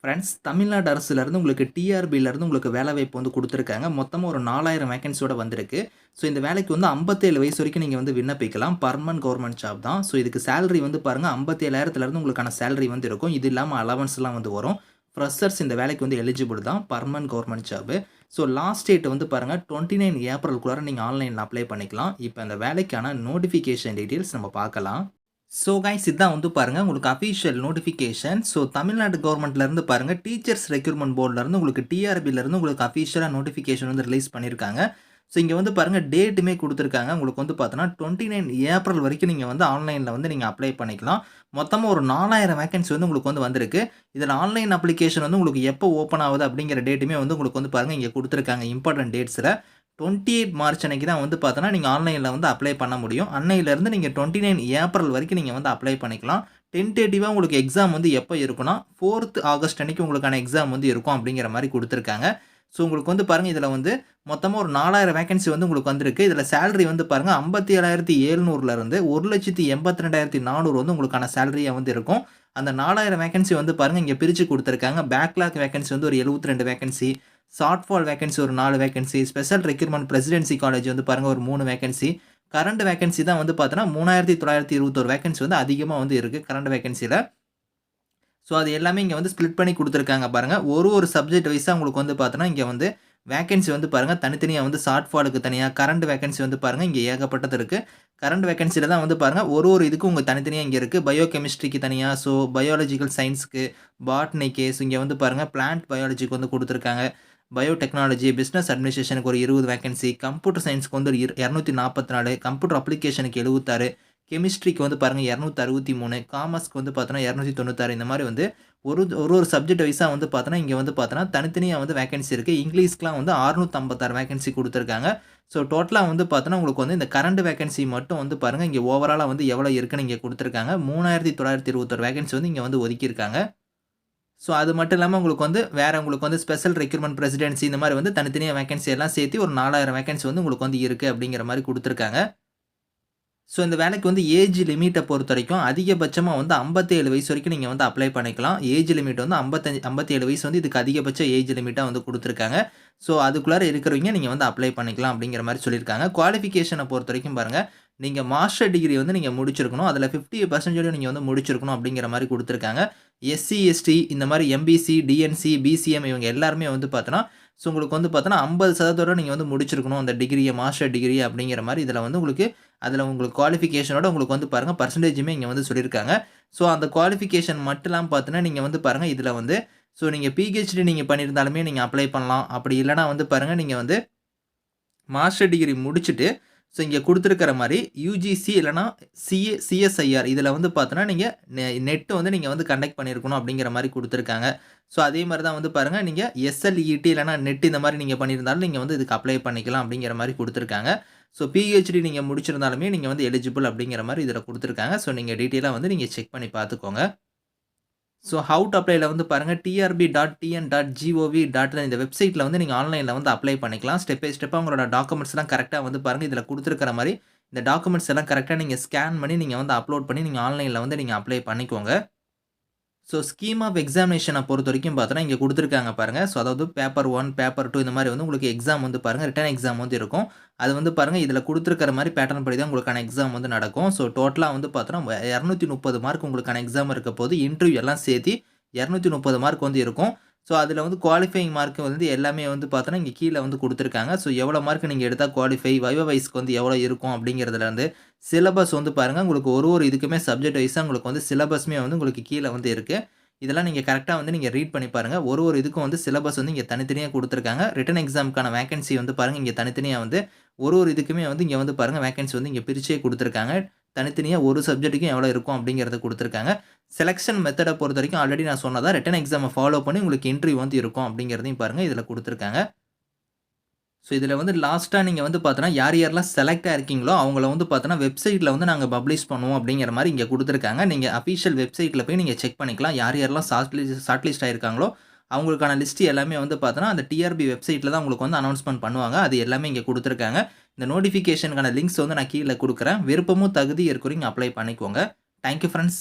Friends Tamil Nadu அரசுலேருந்து உங்களுக்கு டிஆர்பியிலேருந்து உங்களுக்கு வேலைவாய்ப்பு வந்து கொடுத்துருக்காங்க. மொத்தமாக ஒரு நாலாயிரம் வேகன்சியோட வந்திருக்கு. ஸோ இந்த வேலைக்கு வந்து ஐம்பத்தேழு வயசு வரைக்கும் நீங்கள் வந்து விண்ணப்பிக்கலாம். பர்மனன்ட் கவர்மெண்ட் ஜாப் தான். ஸோ இதுக்கு சேலரி வந்து பாருங்கள் ஐம்பத்தேழாயிரத்துலேருந்து உங்களுக்கான சேலரி வந்து இருக்கும். இது இல்லாமல் அலவன்ஸ்லாம் வந்து வரும். ஃப்ரெஷர்ஸ் இந்த வேலைக்கு வந்து எலிஜிபிள் தான். Permanent government job so last date வந்து பாருங்கள் டுவெண்ட்டி நைன் ஏப்ரல்குள்ளார நீங்கள் ஆன்லைனில் அப்ளை பண்ணிக்கலாம். இப்போ அந்த வேலைக்கான நோட்டிஃபிகேஷன் டீட்டெயில்ஸ் நம்ம பார்க்கலாம். ஸோ கைஸ் இதான் வந்து பாருங்கள் உங்களுக்கு அஃபிஷியல் நோட்டிஃபிகேஷன் ஸோ தமிழ்நாடு கவர்மெண்ட்லேருந்து பாருங்கள் டீச்சர்ஸ் ரெக்யூர்மெண்ட் போர்ட்லேருந்து உங்களுக்கு டிஆர்பிலேருந்து உங்களுக்கு அஃபீஷியலாக நோட்டிஃபிகேஷன் வந்து ரிலீஸ் பண்ணியிருக்காங்க ஸோ இங்கே வந்து பாருங்கள் டேட்டுமே கொடுத்துருக்காங்க. உங்களுக்கு வந்து பார்த்தோன்னா டுவெண்ட்டி நைன் ஏப்ரல் வரைக்கும் நீங்கள் வந்து ஆன்லைனில் வந்து நீங்கள் அப்ளை பண்ணிக்கலாம். மொத்தமாக ஒரு நாலாயிரம் வேகன்சி வந்து உங்களுக்கு வந்து வந்திருக்கு. இதில் ஆன்லைன் அப்ளிகேஷன் வந்து உங்களுக்கு எப்போ ஓப்பன் ஆகுது அப்படிங்கிற டேட்டுமே வந்து உங்களுக்கு வந்து பாருங்கள் இங்கே கொடுத்துருக்காங்க இம்பார்ட்டன்ட் டேட்ஸில் டுவெண்ட்டி எயிட் மார்ச் அன்னைக்கு தான் வந்து பார்த்தோன்னா நீங்கள் ஆன்லைனில் வந்து அப்ளை பண்ண முடியும். அன்னையிலேருந்து நீங்கள் டுவெண்ட்டி நைன் ஏப்ரல் வரைக்கும் நீங்கள் வந்து அப்ளை பண்ணிக்கலாம். டென்டேட்டிவாக உங்களுக்கு எக்ஸாம் வந்து எப்போ இருக்குன்னா ஃபோர்த் ஆகஸ்ட் அன்னைக்கு உங்களுக்கான எக்ஸாம் வந்து இருக்கும் அப்படிங்கிற மாதிரி கொடுத்துருக்காங்க. ஸோ உங்களுக்கு வந்து பாருங்கள் இதில் வந்து மொத்தமாக ஒரு நாலாயிரம் வேகன்சி வந்து உங்களுக்கு வந்திருக்கு. இதில் சேலரி வந்து பாருங்கள் ஐம்பத்தி ஏழாயிரத்தி ஏழ்நூறுலேருந்து ஒரு லட்சத்தி எண்பத்தி ரெண்டாயிரத்தி நானூறு வந்து உங்களுக்கான சேலரியாக வந்து இருக்கும். அந்த நாலாயிரம் வேகன்சி வந்து பாருங்கள் இங்கே பிரித்து கொடுத்துருக்காங்க. பேக்லாக் வேகன்சி வந்து ஒரு எழுபத்தி ரெண்டு வேகன்சி ஷார்ட்ஃபால் வேகன்சி ஒரு நாலு vacancy special requirement Presidency college வந்து பாருங்கள் ஒரு மூணு வேகன்சி கரண்ட் வேகன்சி தான் வந்து பார்த்தோன்னா மூணாயிரத்தி தொள்ளாயிரத்தி இருபத்தொரு வேகன்சி வந்து அதிகமாக வந்து இருக்குது கரண்ட் வேகன்சியில் ஸோ அது எல்லாமே இங்கே வந்து ஸ்ப்ளிட் பண்ணி கொடுத்துருக்காங்க பாருங்கள் ஒரு ஒரு சப்ஜெக்ட் வைஸாக உங்களுக்கு வந்து பார்த்தோன்னா இங்கே வந்து வேகன்சி வந்து பாருங்கள் தனித்தனியாக வந்து ஷார்ட் ஃபாலுக்கு தனியாக கரண்ட் வேகன்சி வந்து பாருங்கள் இங்கே ஏகப்பட்டது இருக்குது கரண்ட் வேகன்சியில் தான் வந்து பாருங்கள் ஒரு ஒரு இதுக்கும் உங்கள் தனித்தனியாக இங்கே இருக்குது பயோ கெமிஸ்ட்ரிக்கு தனியாக ஸோ பயாலஜிக்கல் சயின்ஸுக்கு பாட்னிக்கு ஸோ இங்கே வந்து பாருங்கள் பிளான்ட் பயாலஜிக்கு வந்து கொடுத்துருக்காங்க. பயோடெக்னாலஜி பிஸ்னஸ் அட்மினிஸ்ட்ரேஷனுக்கு ஒரு இருபது வேகன்சி கம்ப்யூட்டர் சயின்ஸ்க்கு வந்து ஒரு இரநூத்தி நாற்பத்தி நாலு கம்ப்யூட்டர் அப்ளிகேஷனுக்கு எழுபத்தாறு கெமிஸ்ட்ரிக்கு வந்து பாருங்கள் இரநூத்தி அறுபத்தி மூணு காமர்ஸ்க்கு வந்து பார்த்தோன்னா இரநூத்தி தொண்ணூத்தாறு இந்த மாதிரி வந்து ஒரு ஒரு ஒரு சப்ஜெக்ட் வைஸாக வந்து பார்த்தோன்னா இங்கே வந்து பார்த்தோன்னா தனித்தனியாக வந்து வேகன்சி இருக்குது இங்கிலீஷ்க்குலாம் வந்து அறுநூற்றம்பத்தாறு வேகன்சி கொடுத்துருக்காங்க. ஸோ டோட்டலாக வந்து பார்த்தோன்னா உங்களுக்கு வந்து இந்த கரண்ட் வேகன்சி மட்டும் வந்து பாருங்கள் இங்கே ஓவராலாக வந்து எவ்வளோ இருக்குன்னு இங்கே கொடுத்துருக்காங்க. மூணாயிரத்தி தொள்ளாயிரத்தி இருபத்தொரு வேகன்சி வந்து இங்கே வந்து ஒதுக்கியிருக்காங்க. ஸோ அது மட்டும் இல்லாமல் உங்களுக்கு வந்து வேறு உங்களுக்கு வந்து ஸ்பெஷல் ரெக்யூர்மெண்ட் பிரசிடென்சி இந்த மாதிரி வந்து தனித்தனியாக வேகன்சி எல்லாம் சேர்த்து ஒரு நாலாயிரம் வேகன்சி வந்து உங்களுக்கு வந்து இருக்குது அப்படிங்கிற மாதிரி கொடுத்துருக்காங்க. ஸோ இந்த வேலைக்கு வந்து ஏஜ் லிமிட்டை பொறுத்த வரைக்கும் அதிகபட்சமாக வந்து ஐம்பத்தேழு வயசு வரைக்கும் நீங்கள் வந்து அப்ளை பண்ணிக்கலாம். ஏஜ் லிமிட் வந்து ஐம்பத்தஞ்சு ஐம்பத்தேழு வயசு வந்து இதுக்கு அதிகபட்ச ஏஜ் லிமிட்டாக வந்து கொடுத்துருக்காங்க. ஸோ அதுக்குள்ளார இருக்கிறவங்க நீங்கள் வந்து அப்ளை பண்ணிக்கலாம் அப்படிங்கிற மாதிரி சொல்லியிருக்காங்க. குவாலிஃபிகேஷனை பொறுத்த வரைக்கும் பாருங்கள் நீங்கள் மாஸ்டர் டிகிரி வந்து நீங்கள் முடிச்சிருக்கணும். அதில் ஃபிஃப்டி பர்சன்டேஜ் நீங்கள் வந்து முடிச்சிருக்கணும் அப்படிங்கிற மாதிரி கொடுத்துருக்காங்க. எஸ்சி எஸ்டி இந்த மாதிரி எம்பிசி டிஎன்சி பிசிஎம் இவங்க எல்லாருமே வந்து பார்த்தோன்னா ஸோ உங்களுக்கு வந்து பார்த்தோன்னா ஐம்பது சதவீதத்தோட நீங்கள் வந்து முடிச்சிருக்கணும் அந்த டிகிரியை மாஸ்டர் டிகிரி அப்படிங்கிற மாதிரி இதில் வந்து உங்களுக்கு அதில் உங்களுக்கு குவாலிஃபிகேஷனோட உங்களுக்கு வந்து பாருங்கள் பர்சன்டேஜுமே இங்கே வந்து சொல்லியிருக்காங்க. ஸோ அந்த குவாலிஃபிகேஷன் மட்டும்லாம் பார்த்தோன்னா நீங்கள் வந்து பாருங்கள் இதில் வந்து ஸோ நீங்கள் பிஹெச்டி நீங்கள் பண்ணியிருந்தாலுமே நீங்கள் அப்ளை பண்ணலாம். அப்படி இல்லைனா வந்து பாருங்கள் நீங்கள் வந்து மாஸ்டர் டிகிரி முடிச்சுட்டு ஸோ இங்கே கொடுத்துருக்கிற மாதிரி யூஜிசி இல்லைனா சிஏ சிஎஸ்ஐஆர் இதில் வந்து பார்த்தோன்னா நீங்கள் நெட்டு வந்து நீங்கள் வந்து கண்டக்ட் பண்ணியிருக்கணும் அப்படிங்கிற மாதிரி கொடுத்துருக்காங்க. ஸோ அதே மாதிரி தான் வந்து பாருங்கள் நீங்கள் எஸ்எல்இடி இல்லைனா நெட் இந்த மாதிரி நீங்கள் பண்ணியிருந்தாலும் நீங்கள் வந்து இதுக்கு அப்ளை பண்ணிக்கலாம் அப்படிங்கிற மாதிரி கொடுத்துருக்காங்க. ஸோ பிஹெச்டி நீங்கள் முடிச்சிருந்தாலுமே நீங்கள் வந்து எலிஜிபிள் அப்படிங்கிற மாதிரி இதில் கொடுத்துருக்காங்க. ஸோ நீங்கள் டீட்டெயிலாக வந்து நீங்கள் செக் பண்ணி பார்த்துக்கோங்க. ஸோ ஹவு டு அப்ளைல வந்து பாருங்கள் TRB dot TN dot G O V dot இந்த வெப்சைட்டில் வந்து நீங்கள் ஆன்லைனில் வந்து அப்ளை பண்ணிக்கலாம். ஸ்டெப் பை ஸ்டெப்பாக உங்களோட டாக்குமெண்ட்ஸ்லாம் கரெக்டாக வந்து பாருங்கள் இதில் கொடுத்துருக்கிற மாதிரி இந்த டாக்குமெண்ட்ஸ் எல்லாம் கரெக்டாக நீங்கள் ஸ்கேன் பண்ணி நீங்கள் வந்து அப்லோட் பண்ணி நீங்கள் ஆன்லைனில் வந்து நீங்கள் அப்ளை பண்ணிக்கோங்க. ஸோ ஸ்கீம் ஆஃப் எக்ஸாமினேஷனை பொறுத்த வரைக்கும் பார்த்தோன்னா இங்கே கொடுத்துருக்காங்க பாருங்கள் ஸோ அதாவது பேப்பர் ஒன் பேப்பர் டூ இந்த மாதிரி வந்து உங்களுக்கு எக்ஸாம் வந்து பாருங்கள் ரிட்டன் எக்ஸாம் வந்து இருக்கும். அது வந்து பாருங்கள் இதில் கொடுத்துருக்கிற மாதிரி பேட்டர்ன் படி தான் உங்களுக்கான எக்ஸாம் வந்து நடக்கும். ஸோ டோட்டலாக வந்து பார்த்தோன்னா இரநூத்தி முப்பது மார்க் உங்களுக்கான எக்ஸாம் இருக்க போது இன்டர்வியூ எல்லாம் சேர்த்து இரநூத்தி முப்பது மார்க் வந்து இருக்கும். ஸோ அதில் வந்து குவாலிஃபைங் மார்க் வந்து எல்லாமே வந்து பார்த்தோன்னா இங்கே கீழே வந்து கொடுத்துருக்காங்க. ஸோ எவ்வளோ மார்க் நீங்கள் எடுத்தால் குவாலிஃபை வைவ வைஸ்க்கு வந்து எவ்வளோ இருக்கும் அப்படிங்கிறதுலேருந்து சிலபஸ் வந்து பாருங்கள் உங்களுக்கு ஒரு ஒரு இதுக்குமே சப்ஜெக்ட் வைஸாக உங்களுக்கு வந்து சிலபஸ்மே வந்து உங்களுக்கு கீழே வந்து இருக்குது இதெல்லாம் நீங்கள் கரெக்டாக வந்து நீங்கள் ரீட் பண்ணி பாருங்கள் ஒரு ஒரு இதுக்கும் வந்து சிலபஸ் வந்து இங்கே தனித்தனியாக கொடுத்துருக்காங்க. ரிட்டன் எக்ஸாமுக்கான வேகன்சி வந்து பாருங்கள் இங்கே தனித்தனியாக வந்து ஒரு ஒரு இதுக்குமே வந்து இங்கே வந்து பாருங்கள் வேகன்சி வந்து இங்கே பிரிச்சே கொடுத்துருக்காங்க. தனித்தனியாக ஒரு சப்ஜெக்ட்டுக்கும் எவ்வளோ இருக்கும் அப்படிங்கிறத கொடுத்துருக்காங்க. செலெக்ஷன் மெத்தடை பொறுத்த வரைக்கும் ஆல்ரெடி நான் சொன்னதா ரிட்டன் எக்ஸாமை ஃபாலோ பண்ணி உங்களுக்கு இன்டர்வியூ வந்து இருக்கும் அப்படிங்கிறதையும் பாருங்கள் இதில் கொடுத்துருக்காங்க. ஸோ இதில் வந்து லாஸ்ட்டாக நீங்கள் வந்து பார்த்தோன்னா யார் யாரெல்லாம் செலக்ட் ஆகிருக்கீங்களோ அவங்கள வந்து பார்த்தோன்னா வெப்சைட்டில் வந்து நாங்கள் பப்ளிஷ் பண்ணுவோம் அப்படிங்கிற மாதிரி இங்கே கொடுத்துருக்காங்க. நீங்கள் அஃபிஷியல் வெப்சைட்டில் போய் நீங்கள் செக் பண்ணிக்கலாம். யார் யாரெல்லாம் ஷார்ட்லிஸ்ட் ஷார்ட்லிஸ்ட் லிஸ்ட் ஆயிருக்காங்களோ அவங்களுக்கான லிஸ்ட் எல்லாமே வந்து பார்த்தோன்னா அந்த டிஆர்பி வெப்சைட்டில் தான் உங்களுக்கு வந்து அனௌன்ஸ்மெண்ட் பண்ணுவாங்க. அது எல்லாமே இங்கே கொடுத்துருக்காங்க. இந்த நோட்டிஃபிகேஷனுக்கான லிங்க்ஸ் வந்து நான் கீழே கொடுக்குறேன். விருப்பமும் தகுதி இருக்கிறீங்க அப்ளை பண்ணிக்கோங்க. Thank you friends